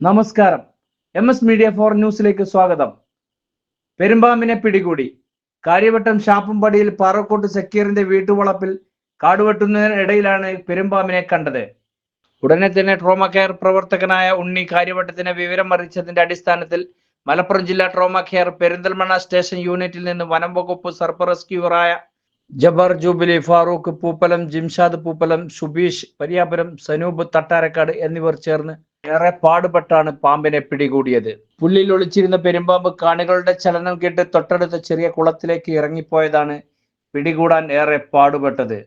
നമസ്കാരം. M S media for ന്യൂസിലേക്ക് സ്വാഗതം. പെരുമ്പാമ്പിനെ പിടികൂടി. കാര്യവട്ടം ഷാപ്പുംപടിയിൽ പാറക്കോട്ട് സക്കീറിന്റെ വീട്ടുവളപ്പിൽ കാടുവെട്ടുന്നതിനിടയിലാണ് പെരുമ്പാമ്പിനെ കണ്ടത്. ഉടനെ തന്നെ ട്രോമ കെയർ പ്രവർത്തകനായ ഉണ്ണി കാര്യവട്ടത്തിന് വിവരം അറിയിച്ചതിന്റെ അടിസ്ഥാനത്തിൽ മലപ്പുറം ജില്ലാ ട്രോമ കെയർ പെരിന്തൽമണ്ണ സ്റ്റേഷൻ യൂണിറ്റിൽ നിന്ന് വനം വകുപ്പ് സർപ്പ് റെസ്ക്യൂവറായ ജബർ ജൂബിലി ഫാറൂഖ് പൂപ്പലം ജിംഷാദ് പൂപ്പലം സുബീഷ് പരിയാപുരം സനൂബ് തട്ടാരക്കാട് എന്നിവർ ചേർന്ന് ഏറെ പാടുപെട്ടാണ് പാമ്പിനെ പിടികൂടിയത്. പുല്ലിൽ ഒളിച്ചിരുന്ന പെരുമ്പാമ്പ് കാണികളുടെ ചലനം കേട്ട് തൊട്ടടുത്ത ചെറിയ കുളത്തിലേക്ക് ഇറങ്ങിപ്പോയതാണ് പിടികൂടാൻ ഏറെ പാടുപെട്ടത്.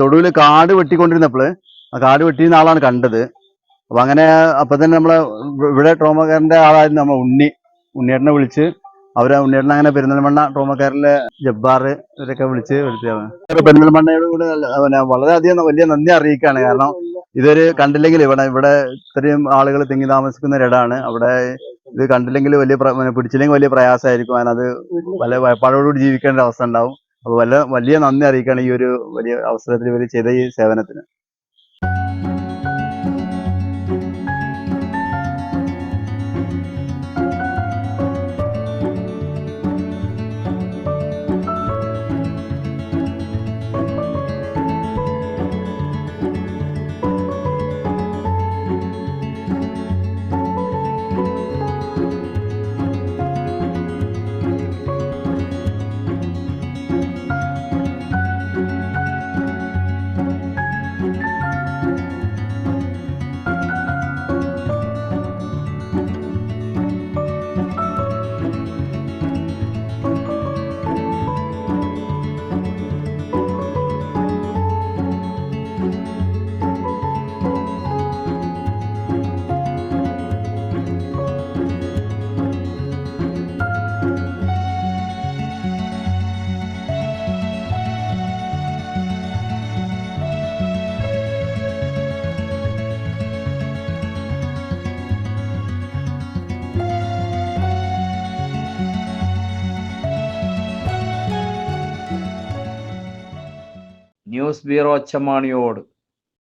തൊടുവിൽ കാട് വെട്ടിക്കൊണ്ടിരുന്നപ്പോൾ ആ കാട് വെട്ടിയിരുന്ന ആളാണ് കണ്ടത്. അപ്പൊ അങ്ങനെ അപ്പൊ തന്നെ നമ്മളെ ഇവിടെ ട്രോമക്കാരന്റെ ആളായിരുന്നു നമ്മൾ ഉണ്ണി. ഉണ്ണിയേട്ടനെ വിളിച്ച് അവരെ ഉണ്ണിയേട്ടനെ അങ്ങനെ പെരുന്തൽമണ്ണ ട്രോമക്കാരിലെ ജബ്ബാർ ഇവരൊക്കെ വിളിച്ച് വരുത്തിയാണ് പെരുന്തൽമണ്ണയോട് കൂടെ വളരെയധികം വലിയ നന്ദി അറിയിക്കുകയാണ്. കാരണം ഇതൊരു കണ്ടില്ലെങ്കിൽ ഇവിടെ ഇവിടെ ഇത്രയും ആളുകൾ തിങ്ങി താമസിക്കുന്ന ഒരിടാണ് അവിടെ ഇത് കണ്ടില്ലെങ്കിൽ വലിയ പിടിച്ചില്ലെങ്കിൽ വലിയ പ്രയാസമായിരിക്കും. അതിനത് പല ഭയപ്പാടോടുകൂടി ജീവിക്കേണ്ട അവസ്ഥ ഉണ്ടാവും. അപ്പൊ വല്ല വലിയ നന്ദി അറിയിക്കുകയാണ് ഈ ഒരു വലിയ അവസരത്തിൽ ഇവർ ചെയ്ത ഈ സേവനത്തിന്. Bye. News bureau ചമാണിയോട്